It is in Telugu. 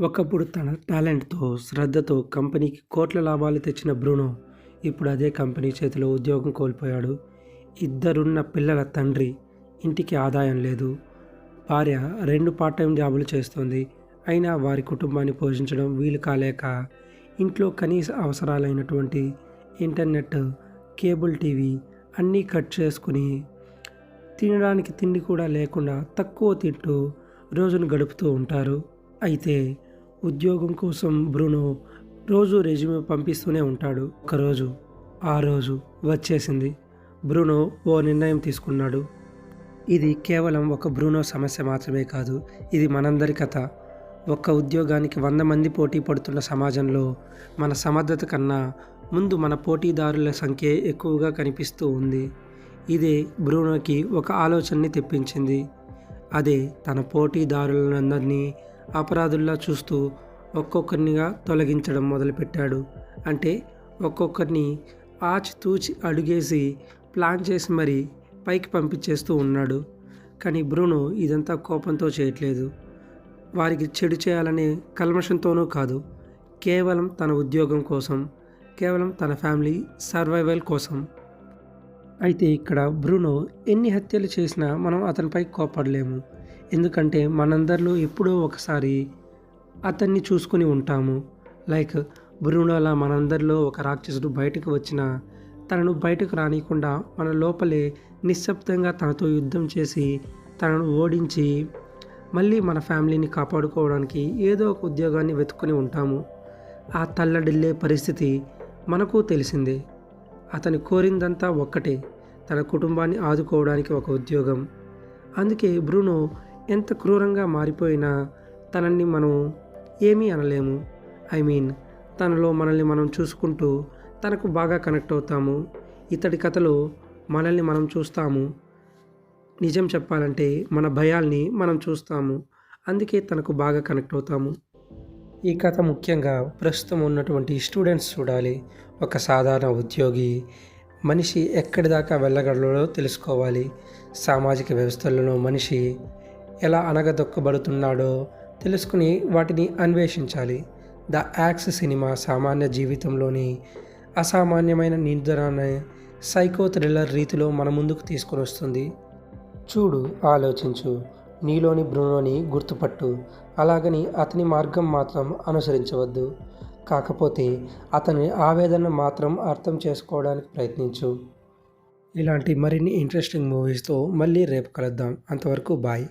ఒకప్పుడు తన టాలెంట్తో శ్రద్ధతో కంపెనీకి కోట్ల లాభాలు తెచ్చిన బ్రూనో ఇప్పుడు అదే కంపెనీ చేతిలో ఉద్యోగం కోల్పోయాడు. ఇద్దరున్న పిల్లల తండ్రి ఇంటికి ఆదాయం లేదు. భార్య రెండు పార్ట్ టైం జాబులు చేస్తోంది. అయినా వారి కుటుంబాన్ని పోషించడం వీలు కాలేక ఇంట్లో కనీస అవసరాలైనటువంటి ఇంటర్నెట్ కేబుల్ టీవీ అన్నీ కట్ చేసుకుని తినడానికి తిండి కూడా లేకుండా తక్కువ తింటూ రోజును గడుపుతూ ఉంటారు. అయితే ఉద్యోగం కోసం బ్రూనో రోజు రెజ్యూమే పంపిస్తూనే ఉంటాడు. ఒకరోజు ఆ రోజు వచ్చేసింది. బ్రూనో ఓ నిర్ణయం తీసుకున్నాడు. ఇది కేవలం ఒక బ్రూనో సమస్య మాత్రమే కాదు ఇది మనందరి కథ. ఒక్క ఉద్యోగానికి వంద మంది పోటీ పడుతున్న సమాజంలో మన సమర్థత కన్నా ముందు మన పోటీదారుల సంఖ్య ఎక్కువగా కనిపిస్తూ ఉంది. ఇదే బ్రూనోకి ఒక ఆలోచనని తెప్పించింది. అదే తన పోటీదారులందరినీ అపరాధుల్లా చూస్తూ ఒక్కొక్కరినిగా తొలగించడం మొదలుపెట్టాడు. అంటే ఒక్కొక్కరిని ఆచితూచి అడుగేసి ప్లాన్ చేసి మరి పైకి పంపించేస్తూ ఉన్నాడు. కానీ బ్రూనో ఇదంతా కోపంతో చేయట్లేదు. వారికి చెడు చేయాలనే కల్మషంతోనూ కాదు. కేవలం తన ఉద్యోగం కోసం కేవలం తన ఫ్యామిలీ సర్వైవల్ కోసం అయితే ఇక్కడ బ్రూనో ఎన్ని హత్యలు చేసినా మనం అతనిపై కోపడలేము ఎందుకంటే మనందరిలో ఎప్పుడో ఒకసారి అతన్ని చూసుకుని ఉంటాము. లైక్ బ్రూనోలా మనందరిలో ఒక రాక్షసుడు బయటకు వచ్చిన తనను బయటకు రానియకుండా మన లోపలే నిశ్శబ్దంగా తనతో యుద్ధం చేసి తనను ఓడించి మళ్ళీ మన ఫ్యామిలీని కాపాడుకోవడానికి ఏదో ఒక ఉద్యోగాన్ని వెతుక్కుని ఉంటాము. ఆ తల్లడిల్లే పరిస్థితి మనకు తెలిసిందే. అతని కోరిందంతా ఒక్కటే. తన కుటుంబాన్ని ఆదుకోవడానికి ఒక ఉద్యోగం. అందుకే బ్రూనో ఎంత క్రూరంగా మారిపోయినా తనని మనం ఏమీ అనలేము. ఐ మీన్ తనలో మనల్ని మనం చూసుకుంటూ తనకు బాగా కనెక్ట్ అవుతాము. ఇతడి కథలో మనల్ని మనం చూస్తాము. నిజం చెప్పాలంటే మన భయాల్ని మనం చూస్తాము. అందుకే తనకు బాగా కనెక్ట్ అవుతాము. ఈ కథ ముఖ్యంగా ప్రస్తుతం ఉన్నటువంటి స్టూడెంట్స్ చూడాలి. ఒక సాధారణ ఉద్యోగి మనిషి ఎక్కడి దాకా వెళ్ళగలడో తెలుసుకోవాలి. సామాజిక వ్యవస్థలలో మనిషి ఎలా అనగదొక్కబడుతున్నాడో తెలుసుకుని వాటిని అన్వేషించాలి. ద యాక్స్ సినిమా సామాన్య జీవితంలోని అసామాన్యమైన నిర్ధారాన్ని సైకో థ్రిల్లర్ రీతిలో మన ముందుకు తీసుకొని వస్తుంది. చూడు ఆలోచించు. నీలోని బ్రూనోని గుర్తుపట్టు. అలాగని అతని మార్గం మాత్రం అనుసరించవద్దు. కాకపోతే అతని ఆవేదన మాత్రం అర్థం చేసుకోవడానికి ప్రయత్నించు. ఇలాంటి మరిన్ని ఇంట్రెస్టింగ్ మూవీస్తో మళ్ళీ రేపు కలుద్దాం. అంతవరకు బాయ్.